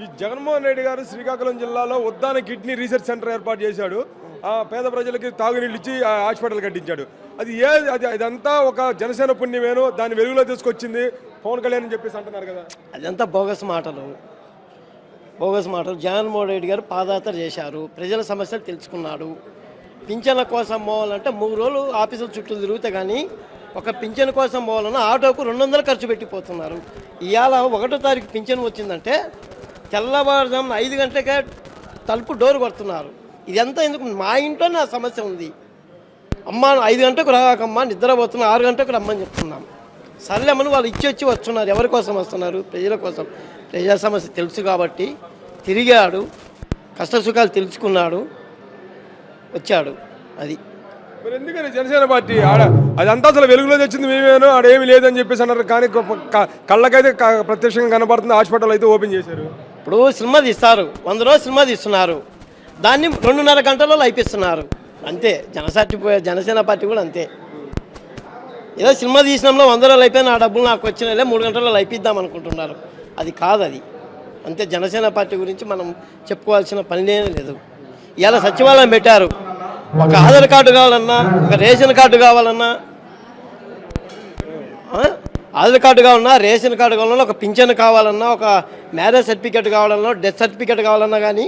ఈ జగన్మోహన్ రెడ్డి గారు శ్రీకాకుళం జిల్లాలో ఉద్దాన కిడ్నీ రీసెర్చ్ సెంటర్ ఏర్పాటు చేశాడు. ఆ పేద ప్రజలకి తాగునీళ్ళు ఇచ్చి హాస్పిటల్ కట్టించాడు. అది ఏ అది అదంతా ఒక జనసేన పుణ్యమేను దాన్ని వెలుగులో తీసుకొచ్చింది పవన్ కళ్యాణ్ అని చెప్పేసి అంటున్నారు కదా. అదంతా బోగస్ మాటలు. బోగస్ మాటలు. జగన్మోహన్ రెడ్డి గారు పాదయాత్ర చేశారు. ప్రజల సమస్యలు తెలుసుకున్నాడు. పింఛన్ల కోసం పోవాలంటే మూడు రోజులు ఆఫీసుల చుట్టూ తిరుగుతే కానీ ఒక పింఛన్ కోసం పోవాలన్నా ఆటోకు రెండు వందలు ఖర్చు పెట్టిపోతున్నారు. ఇవాళ ఒకటో తారీఖు పింఛన్ వచ్చిందంటే తెల్లవారుజామున ఐదు గంటలకే తలుపు డోర్ కొడుతున్నారు. ఇదంతా ఎందుకు? మా ఇంట్లో నా సమస్య ఉంది. అమ్మ ఐదు గంటలకు రాకమ్మా నిద్రపోతున్నా ఆరు గంటలకు రమ్మని చెప్తున్నాం. సర్లేమని వాళ్ళు ఇచ్చి వచ్చి వస్తున్నారు. ఎవరి కోసం వస్తున్నారు? ప్రజల కోసం. ప్రజా సమస్య తెలుసు కాబట్టి తిరిగాడు. కష్ట సుఖాలు తెలుసుకున్నాడు. వచ్చాడు. అది. మరి ఎందుకని జనసేన పార్టీ ఆడ అదంతా అసలు వెలుగులో తెచ్చింది మేమేను? ఆడ లేదని చెప్పేసి అన్నారు. కానీ కళ్ళకైతే ప్రత్యక్షంగా కనబడుతుంది హాస్పిటల్ అయితే ఓపెన్ చేశారు. ఇప్పుడు సినిమా తీస్తారు. వంద రోజులు సినిమా తీస్తున్నారు. దాన్ని రెండున్నర గంటల్లో అయిపిస్తున్నారు. అంతే. జనసాటి జనసేన పార్టీ కూడా అంతే. ఏదో సినిమా తీసినాంలో వంద రోజులు అయిపోయిన ఆ డబ్బులు నాకు వచ్చినాయిలే మూడు గంటల్లో అయిపిద్దాం అనుకుంటున్నారు. అది కాదు అది. అంతే. జనసేన పార్టీ గురించి మనం చెప్పుకోవాల్సిన పనినే లేదు. ఇలా సచివాలయం పెట్టారు. ఒక ఆధార్ కార్డు కావాలన్నా ఒక రేషన్ కార్డు కావాలన్నా ఆధార్ కార్డు ఉన్నా రేషన్ కార్డు కావాలన్నా ఒక పింఛన్ కావాలన్నా ఒక మ్యారేజ్ సర్టిఫికేట్ కావాలన్నా డెత్ సర్టిఫికేట్ కావాలన్నా కానీ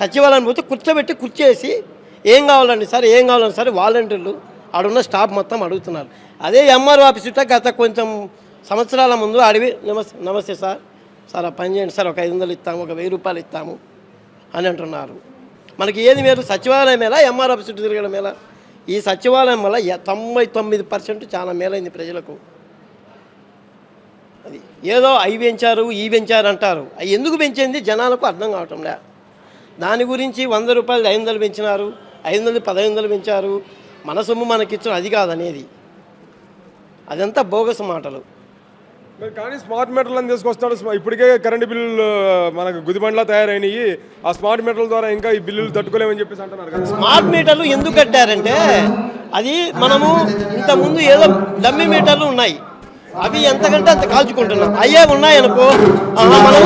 సచివాలయం పోతే కూర్చోబెట్టి కూర్చేసి ఏం కావాలండి సార్ ఏం కావాలండి సార్ వాలంటీర్లు ఆడున్న స్టాఫ్ మొత్తం అడుగుతున్నారు. అదే ఎంఆర్ ఆఫీస్ ఉంటే గత కొంచెం సంవత్సరాల ముందు అడివి నమస్తే నమస్తే సార్ సార్ ఆ పని చేయండి సార్ ఒక ఐదు వందలు ఇస్తాము ఒక వెయ్యి రూపాయలు ఇస్తాము అని అంటున్నారు. మనకి ఏది మేలు సచివాలయం ఎలా ఎంఆర్ ఆఫీస్ తిరగడం ఎలా ఈ సచివాలయం వల్ల తొంభై తొమ్మిది పర్సెంట్ చాలా మేలైంది ప్రజలకు. అది ఏదో అవి పెంచారు ఈ పెంచారు అంటారు. అవి ఎందుకు పెంచింది? జనాలకు అర్థం కావటం లే. దాని గురించి వంద రూపాయలు ఐదు వందలు పెంచినారు ఐదు వందలు పదహైదు వందలు పెంచారు. మన సొమ్ము మనకిచ్చిన అది కాదనేది. అదంతా బోగస్ మాటలు. కానీ స్మార్ట్ మీటర్లు అని తీసుకొస్తాడు ఇప్పటికే కరెంటు బిల్లులు మనకు గుదిబండ్లా తయారైనవి ఆ స్మార్ట్ మీటర్ల ద్వారా ఇంకా ఈ బిల్లులు తట్టుకోలేమని చెప్పేసి అంటున్నారు కదా. స్మార్ట్ మీటర్లు ఎందుకు కట్టారంటే అది మనము ఇంతకుముందు ఏదో డమ్మి మీటర్లు ఉన్నాయి. అవి ఎంతకంటే అంత కాల్చుకుంటున్నాం. అయ్యే ఉన్నాయనుకో ఆహా, మనం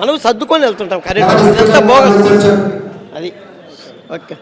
మనం సర్దుకొని వెళ్తుంటాం. కరెంట్ ఎంత బోగస్. అది. ఓకే.